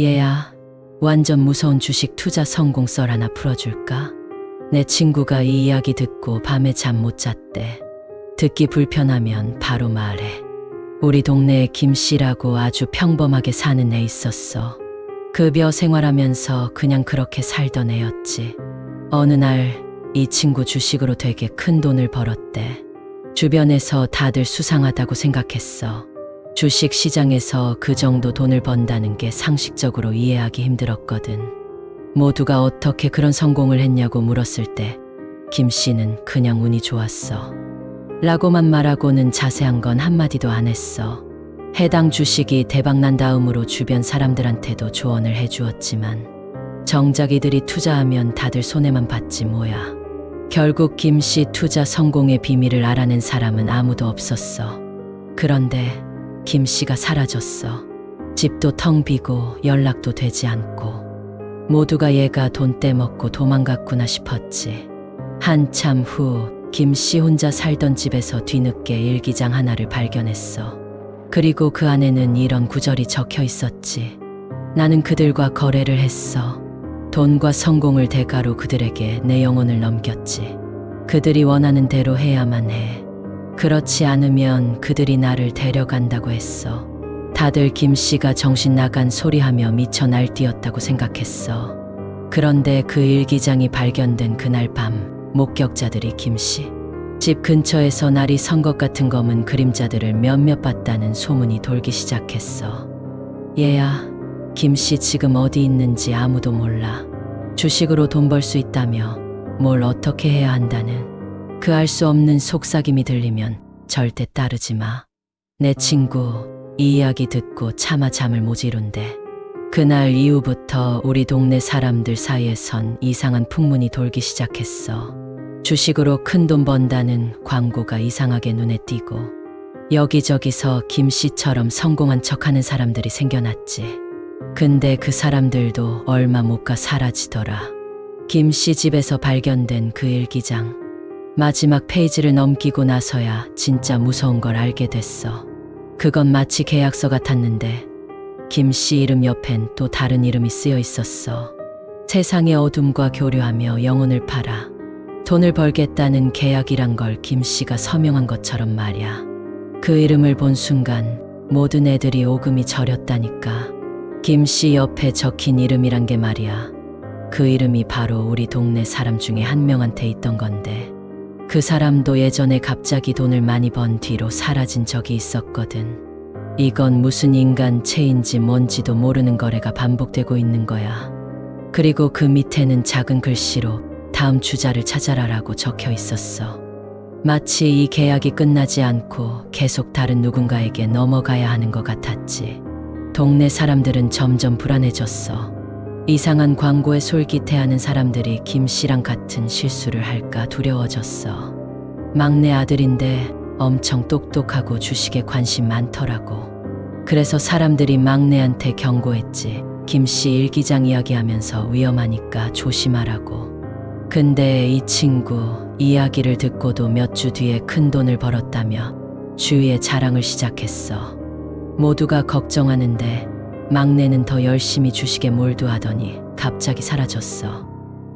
얘야, 완전 무서운 주식 투자 성공 썰 하나 풀어줄까? 내 친구가 이 이야기 듣고 밤에 잠 못 잤대. 듣기 불편하면 바로 말해. 우리 동네에 김 씨라고 아주 평범하게 사는 애 있었어. 급여 생활하면서 그냥 그렇게 살던 애였지. 어느 날 이 친구 주식으로 되게 큰 돈을 벌었대. 주변에서 다들 수상하다고 생각했어. 주식 시장에서 그 정도 돈을 번다는 게 상식적으로 이해하기 힘들었거든. 모두가 어떻게 그런 성공을 했냐고 물었을 때, 김 씨는 그냥 운이 좋았어. 라고만 말하고는 자세한 건 한마디도 안 했어. 해당 주식이 대박난 다음으로 주변 사람들한테도 조언을 해주었지만, 정작 이들이 투자하면 다들 손해만 봤지 뭐야. 결국 김 씨 투자 성공의 비밀을 알아낸 사람은 아무도 없었어. 그런데 김 씨가 사라졌어. 집도 텅 비고 연락도 되지 않고 모두가 얘가 돈 떼먹고 도망갔구나 싶었지. 한참 후 김 씨 혼자 살던 집에서 뒤늦게 일기장 하나를 발견했어. 그리고 그 안에는 이런 구절이 적혀 있었지. 나는 그들과 거래를 했어. 돈과 성공을 대가로 그들에게 내 영혼을 넘겼지. 그들이 원하는 대로 해야만 해. 그렇지 않으면 그들이 나를 데려간다고 했어. 다들 김 씨가 정신 나간 소리하며 미쳐 날뛰었다고 생각했어. 그런데 그 일기장이 발견된 그날 밤, 목격자들이 김 씨. 집 근처에서 날이 선 것 같은 검은 그림자들을 몇몇 봤다는 소문이 돌기 시작했어. 얘야, 김 씨 지금 어디 있는지 아무도 몰라. 주식으로 돈 벌 수 있다며 뭘 어떻게 해야 한다는 그 알 수 없는 속삭임이 들리면 절대 따르지 마. 내 친구 이 이야기 듣고 차마 잠을 못 이룬대. 그날 이후부터 우리 동네 사람들 사이에선 이상한 풍문이 돌기 시작했어. 주식으로 큰 돈 번다는 광고가 이상하게 눈에 띄고 여기저기서 김 씨처럼 성공한 척하는 사람들이 생겨났지. 근데 그 사람들도 얼마 못 가 사라지더라. 김 씨 집에서 발견된 그 일기장. 마지막 페이지를 넘기고 나서야 진짜 무서운 걸 알게 됐어. 그건 마치 계약서 같았는데 김 씨 이름 옆엔 또 다른 이름이 쓰여 있었어. 세상의 어둠과 교류하며 영혼을 팔아 돈을 벌겠다는 계약이란 걸 김 씨가 서명한 것처럼 말이야. 그 이름을 본 순간 모든 애들이 오금이 저렸다니까. 김 씨 옆에 적힌 이름이란 게 말이야. 그 이름이 바로 우리 동네 사람 중에 한 명한테 있던 건데. 그 사람도 예전에 갑자기 돈을 많이 번 뒤로 사라진 적이 있었거든. 이건 무슨 인간 체인지 뭔지도 모르는 거래가 반복되고 있는 거야. 그리고 그 밑에는 작은 글씨로 다음 주자를 찾아라라고 적혀 있었어. 마치 이 계약이 끝나지 않고 계속 다른 누군가에게 넘어가야 하는 것 같았지. 동네 사람들은 점점 불안해졌어. 이상한 광고에 솔깃해하는 사람들이 김 씨랑 같은 실수를 할까 두려워졌어. 막내 아들인데 엄청 똑똑하고 주식에 관심 많더라고. 그래서 사람들이 막내한테 경고했지. 김 씨 일기장 이야기하면서 위험하니까 조심하라고. 근데 이 친구 이야기를 듣고도 몇 주 뒤에 큰 돈을 벌었다며 주위에 자랑을 시작했어. 모두가 걱정하는데 막내는 더 열심히 주식에 몰두하더니 갑자기 사라졌어.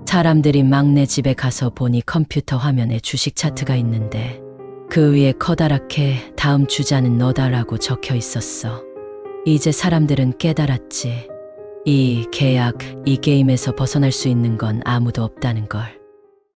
사람들이 막내 집에 가서 보니 컴퓨터 화면에 주식 차트가 있는데 그 위에 커다랗게 다음 주자는 너다라고 적혀 있었어. 이제 사람들은 깨달았지. 이 계약, 이 게임에서 벗어날 수 있는 건 아무도 없다는 걸.